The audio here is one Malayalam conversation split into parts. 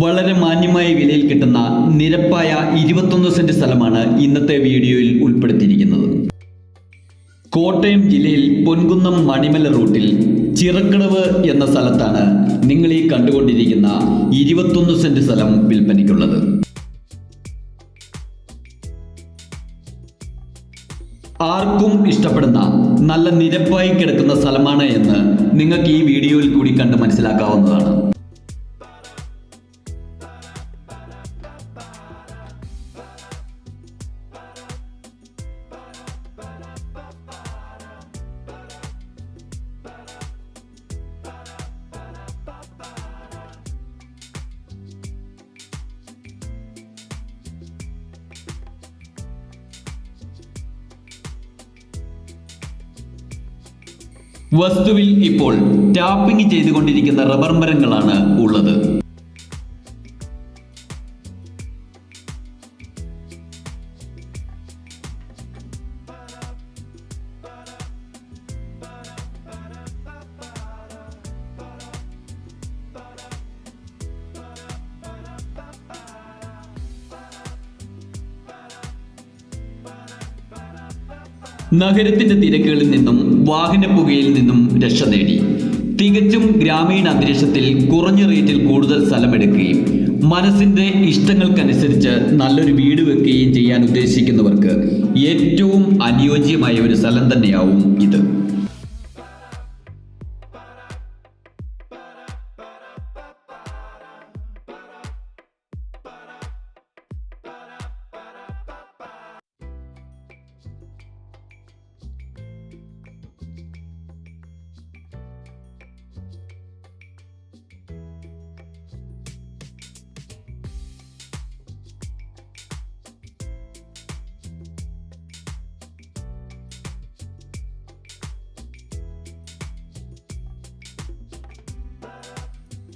വളരെ മാന്യമായ വിലയിൽ കിട്ടുന്ന നിരപ്പായ ഇരുപത്തൊന്ന് സെന്റ് സ്ഥലമാണ് ഇന്നത്തെ വീഡിയോയിൽ ഉൾപ്പെടുത്തിയിരിക്കുന്നത്. കോട്ടയം ജില്ലയിൽ പൊൻകുന്നം മണിമല റൂട്ടിൽ ചിറക്കടവ് എന്ന സ്ഥലത്താണ് നിങ്ങൾ ഈ കണ്ടുകൊണ്ടിരിക്കുന്ന ഇരുപത്തൊന്ന് സെന്റ് സ്ഥലം വിൽപ്പനയ്ക്കുള്ളത്. ആർക്കും ഇഷ്ടപ്പെടുന്ന നല്ല നിരപ്പായി കിടക്കുന്ന സ്ഥലമാണ് എന്ന് നിങ്ങൾക്ക് ഈ വീഡിയോയിൽ കൂടി കണ്ട് മനസ്സിലാക്കാവുന്നതാണ്. വസ്തുവിൽ ഇപ്പോൾ ടാപ്പിംഗ് ചെയ്തുകൊണ്ടിരിക്കുന്ന റബ്ബർ മരങ്ങളാണ് ഉള്ളത്. നഗരത്തിന്റെ തിരക്കുകളിൽ നിന്നും വാഹന പുകയിൽ നിന്നും രക്ഷ നേടി. തികച്ചും ഗ്രാമീണ അന്തരീക്ഷത്തിൽ കുറഞ്ഞ റേറ്റിൽ കൂടുതൽ സ്ഥലമെടുക്കുകയും മനസ്സിന്റെ ഇഷ്ടങ്ങൾക്കനുസരിച്ച് നല്ലൊരു വീട് വെക്കുകയും ചെയ്യാൻ ഉദ്ദേശിക്കുന്നവർക്ക് ഏറ്റവും അനുയോജ്യമായ ഒരു സ്ഥലം തന്നെയാവും ഇത്.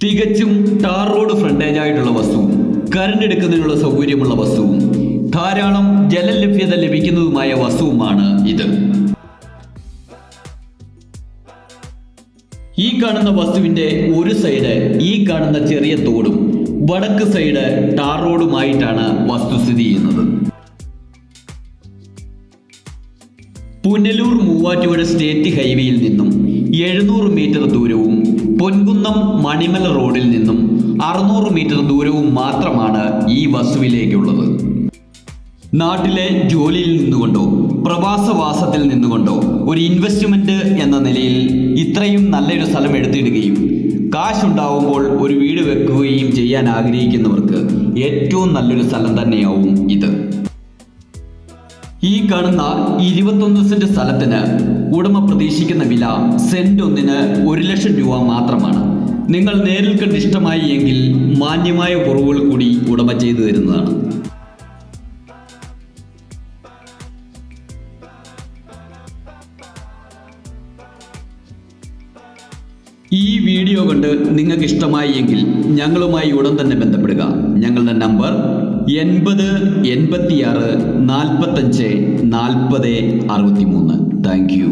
തികച്ചും ടാർ റോഡ് ഫ്രണ്ടേജ് ആയിട്ടുള്ള വസ്തുവും കറണ്ട് എടുക്കുന്നതിനുള്ള സൗകര്യമുള്ള വസ്തുവും ധാരാളം ജലലഭ്യത ലഭിക്കുന്നതുമായ വസ്തുവുമാണ് ഇത്. ഈ കാണുന്ന വസ്തുവിന്റെ ഒരു സൈഡ് ഈ കാണുന്ന ചെറിയ തോടും വടക്ക് സൈഡ് ടാർ റോഡുമായിട്ടാണ് വസ്തുസ്ഥിതി ചെയ്യുന്നത്. പുനലൂർ മൂവാറ്റുപുഴ സ്റ്റേറ്റ് ഹൈവേയിൽ നിന്നും എഴുന്നൂറ് മീറ്റർ ദൂരവും പൊൻകുന്നം മണിമല റോഡിൽ നിന്നും അറുന്നൂറ് മീറ്റർ ദൂരവും മാത്രമാണ് ഈ വസ്തുവിലേക്കുള്ളത് നാട്ടിലെ ജോലിയിൽ നിന്നുകൊണ്ടോ പ്രവാസവാസത്തിൽ നിന്നുകൊണ്ടോ ഒരു ഇൻവെസ്റ്റ്മെന്റ് എന്ന നിലയിൽ ഇത്രയും നല്ലൊരു സ്ഥലം എടുത്തിടുകയും കാശുണ്ടാവുമ്പോൾ ഒരു വീട് വെക്കുകയും ചെയ്യാൻ ആഗ്രഹിക്കുന്നവർക്ക് ഏറ്റവും നല്ലൊരു സ്ഥലം തന്നെയാവും ഇത്. ഈ കാണുന്ന ഇരുപത്തൊന്ന് സെന്റ് സ്ഥലത്തിന് ഉടമ പ്രതീക്ഷിക്കുന്ന വില സെന്റ് ഒന്നിന് ഒരു ലക്ഷം രൂപ മാത്രമാണ്. നിങ്ങൾ നേരിൽ കണ്ട് ഇഷ്ടമായി എങ്കിൽ മാന്യമായ കുറവുകൾ കൂടി ഉടമ ചെയ്തു തരുന്നതാണ്. ഈ വീഡിയോ കണ്ട് നിങ്ങൾക്ക് ഇഷ്ടമായി എങ്കിൽ ഞങ്ങളുമായി ഉടൻ തന്നെ ബന്ധപ്പെടുക. ഞങ്ങളുടെ നമ്പർ എൺപത് എൺപത്തിയാറ് നാൽപ്പത്തഞ്ച് നാൽപ്പത് അറുപത്തി മൂന്ന് താങ്ക് യു.